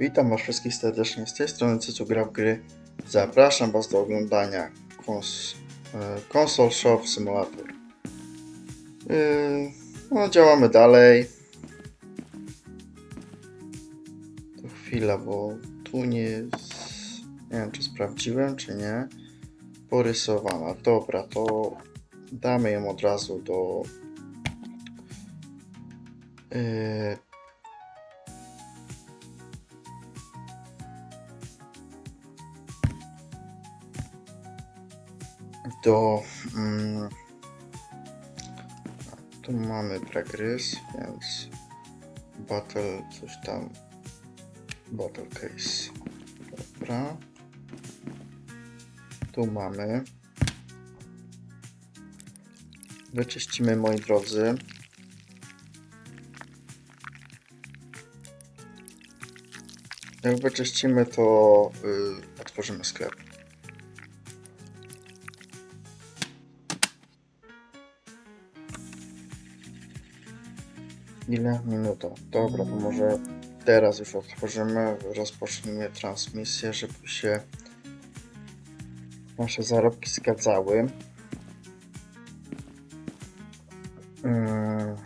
Witam was wszystkich serdecznie z tej strony Cycu Gra w Gry. Zapraszam was do oglądania kons e, Console Shop Simulator. Yy, no, działamy dalej. To chwila, bo tu nie jest... Nie wiem, czy sprawdziłem, czy nie. Porysowana. Dobra, to damy ją od razu do... Yy, do. Mm, tu mamy race, więc battle coś tam. Battle case. Dobra. Tu mamy. Wyczyścimy moi drodzy. Jak wyczyścimy, to y, otworzymy sklep. Ile? Minuta. Dobra, to może teraz już otworzymy, rozpocznijmy transmisję, żeby się nasze zarobki zgadzały. Mm,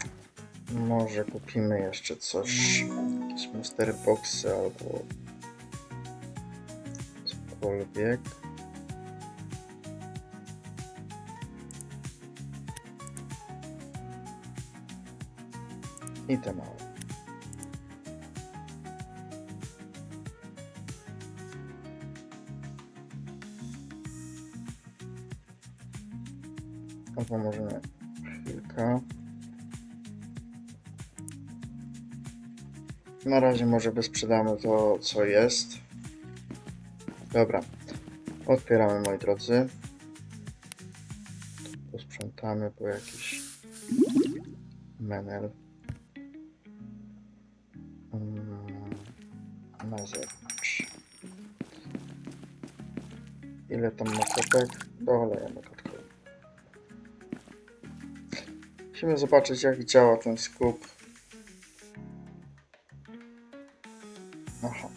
może kupimy jeszcze coś, jakieś mystery boxy albo cokolwiek. I te małe. Albo możemy chwilkę. Na razie może wysprzedamy to, co jest. Dobra. Otwieramy, moi drodzy. Posprzątamy po jakiś menel. Zewnątrz. Ile tam ma kotek? Dolejemy kotkę. Musimy zobaczyć jak działa ten skup. Aha.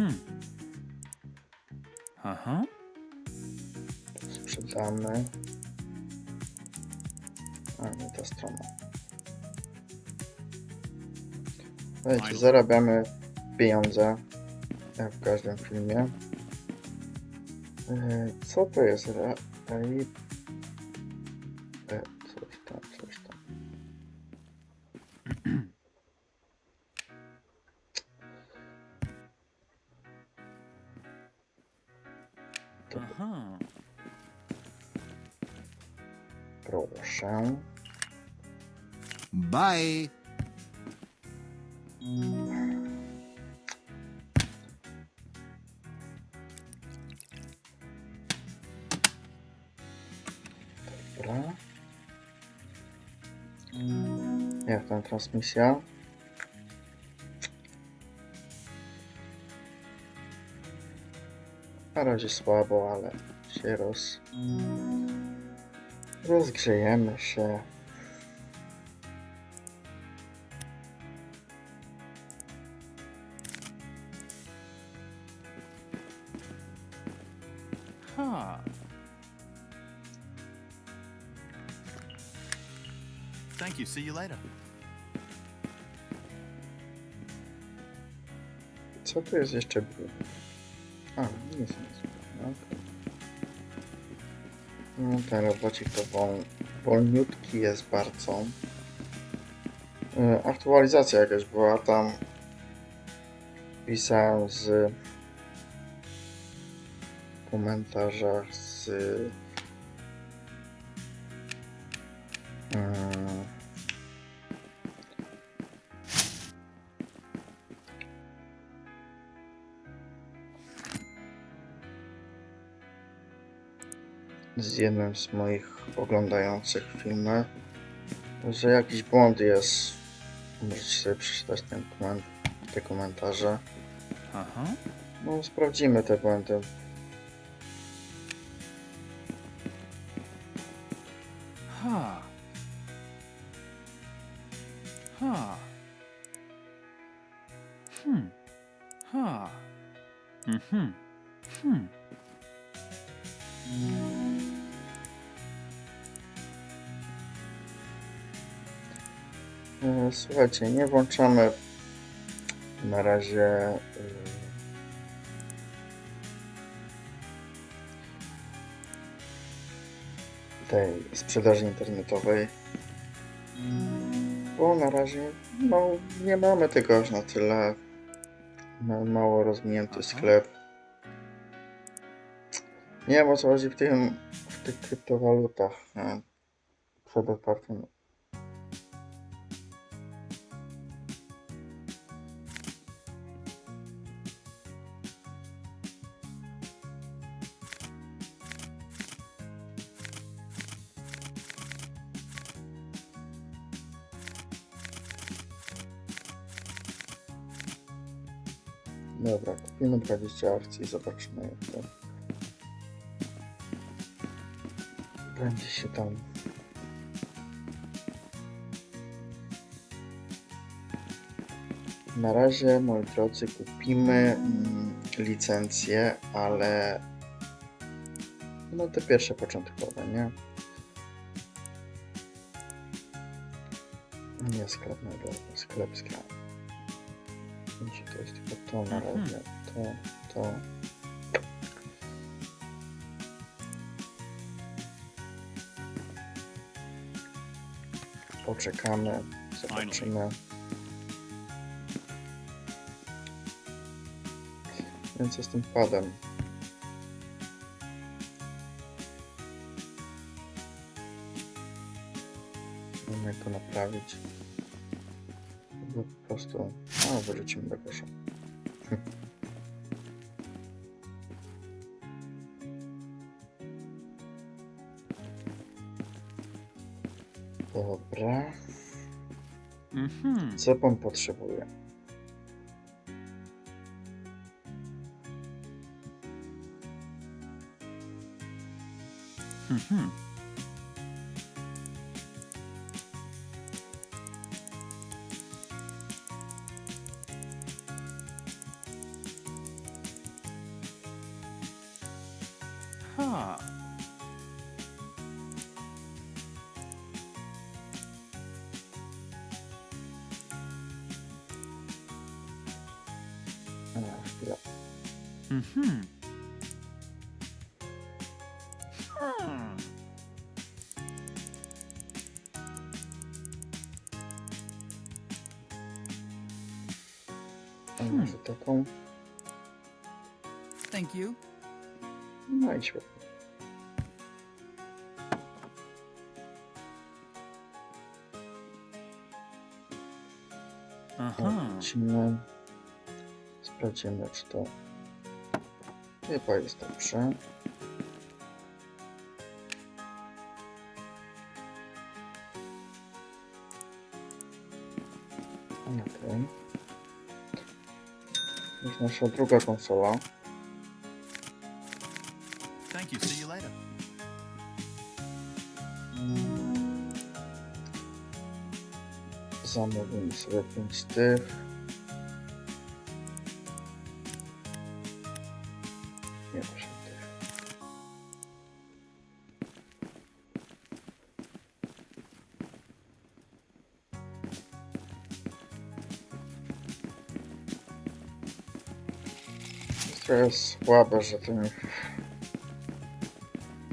Mhm. Aha. Sprzedamy. A nie ta strona. Wiecie, zarabiamy pieniądze. Jak w każdym filmie. E, Co to jest? Ra- Bye. Dobra. Jak tam transmisja? Na razie słabo, ale się roz... rozgrzejemy się. See you later. Co tu jest jeszcze? A, nic, nic. Okay. No, ten robocik to wol, wolniutki jest bardzo. E, Aktualizacja jakaś była tam. Pisałem z w komentarzach z mm, jednym z moich oglądających filmy, że jakiś błąd jest. Możecie sobie przeczytać ten komentarz. te komentarze. Huh. No, sprawdzimy te błędy. Słuchajcie, nie włączamy na razie y, tej sprzedaży internetowej, bo na razie no, nie mamy tego aż na tyle. Mamy mało rozwinięty sklep. Nie wiem o co chodzi w tym w tych kryptowalutach przed otwarciem Kupimy 20 akcji, zobaczymy jak to będzie się tam. Na razie, moi drodzy, kupimy mm, licencję, ale no te pierwsze początkowe, nie? Nie sklep na dole, sklep sklep. Gdzie to jest tylko to na Mhm. razie, to, to. Poczekamy, zobaczymy. Więc co z tym padem? Jak to naprawić. Po prostu... A, wyrzucimy do kosza. Dobra. Mm-hmm. Co pan potrzebuje? Mm-hmm. Huh. Mm-hmm. Hmm. A może taką? Thank you. No i świetnie. Wrócimy. Sprawdzimy, czy to chyba jest dobrze. Okej. Już nasza druga konsola. Thank you. See you later. Zamówimy sobie 5 tych. Jest trochę słabe, że to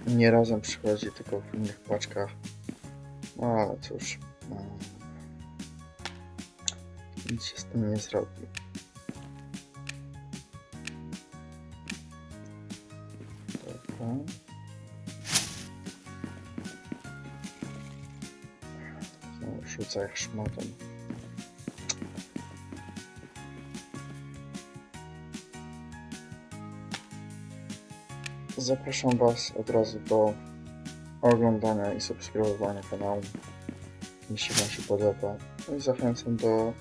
nie, razem przychodzi, tylko w innych paczkach. No ale cóż. Nic się z tym nie zrobi. Dobra. Znowu rzuca jak szmatą. Zapraszam Was od razu do oglądania i subskrybowania kanału, jeśli Wam się podoba. No i zachęcam do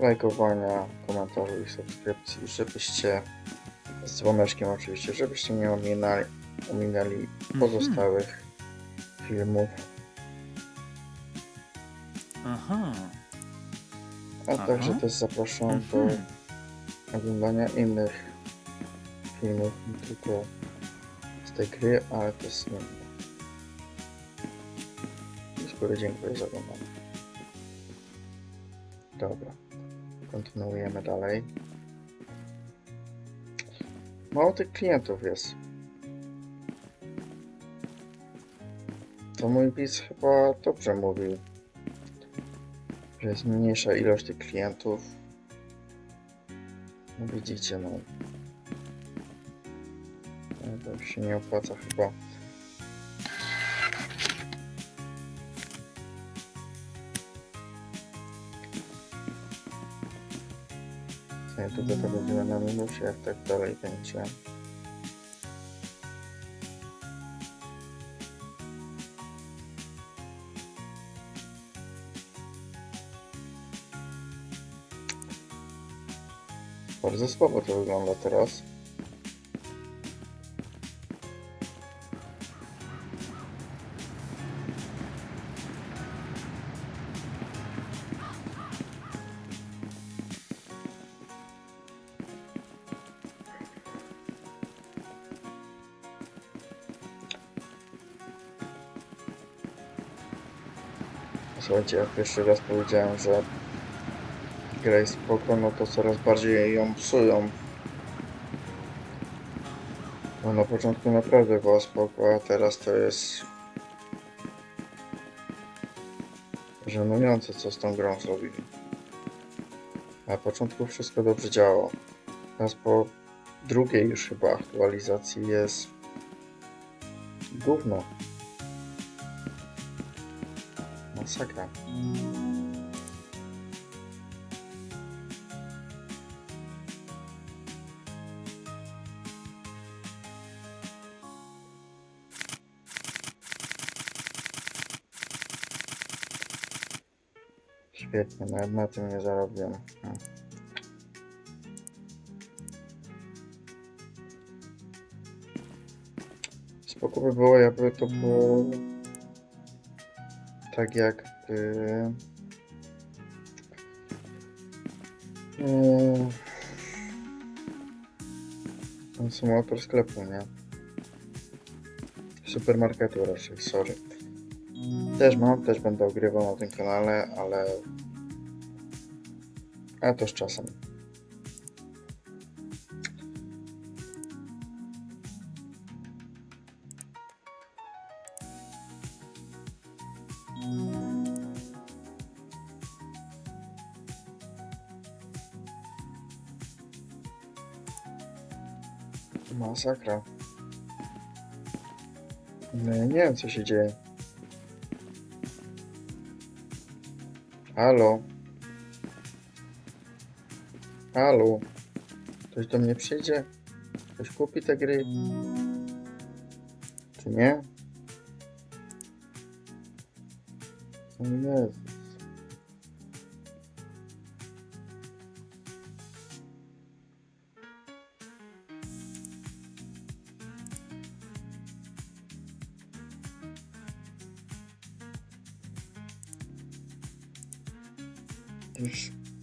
lajkowania, komentarzy i subskrypcji, żebyście z dzwoneczkiem oczywiście, żebyście nie ominęli, ominęli pozostałych filmów. Aha. A Aha. także też zapraszam do Mhm. oglądania innych filmów, nie tylko z tej gry, ale też z. I z dziękuję za oglądanie. Dobra, kontynuujemy dalej. Mało tych klientów jest. To mój widz chyba dobrze mówił, że jest mniejsza ilość tych klientów. No widzicie, no. To się nie opłaca chyba. Tylko to będziemy na minusie, jak tak dalej będzie. Bardzo słabo to wygląda teraz. Słuchajcie, jak pierwszy raz powiedziałem, że gra jest spoko, no to coraz bardziej ją psują. No na początku naprawdę była spoko, a teraz to jest żenujące, co z tą grą zrobili. Na początku wszystko dobrze działało. Teraz po drugiej już chyba aktualizacji jest gówno. Masakra. Świetnie, nawet na tym nie zarobiłem. Hmm. Spoko by było, jakby to było tak jak yy, yy, ten symulator sklepu, nie? Supermarketu raczej, sorry. Też mam, też będę ogrywał na tym kanale, ale ale to z czasem. Masakra. No ja nie wiem co się dzieje. Halo? Halo? Ktoś do mnie przyjdzie? Ktoś kupi te gry? Czy nie? O Jezus. Już,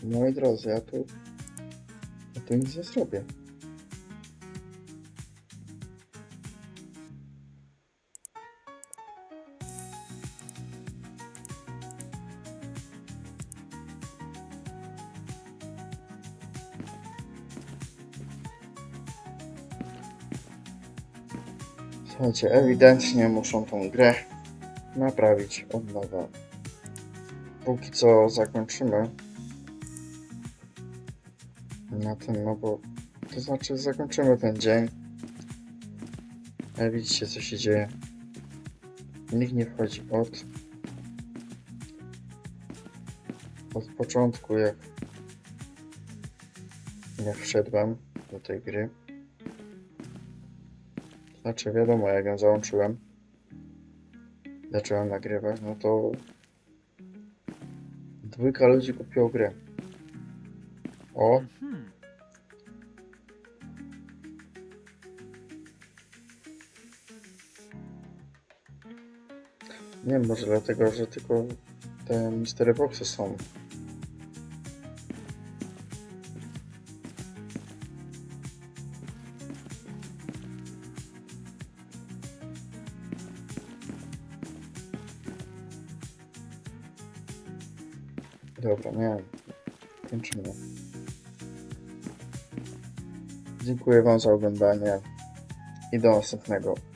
moi drodzy, ja tu, ja tu nic nie zrobię. Słuchajcie, ewidentnie muszą tą grę naprawić od nowa. Póki co zakończymy na tym, no bo to znaczy zakończymy ten dzień. Ale widzicie co się dzieje. Nikt nie wchodzi od od początku jak jak wszedłem do tej gry. Znaczy wiadomo jak ją załączyłem zacząłem nagrywać, no to dwójka ludzi kupiło grę. O, nie może dlatego, że tylko te mystery boxy są. Dobra, nie. Kończymy. Dziękuję Wam za oglądanie i do następnego.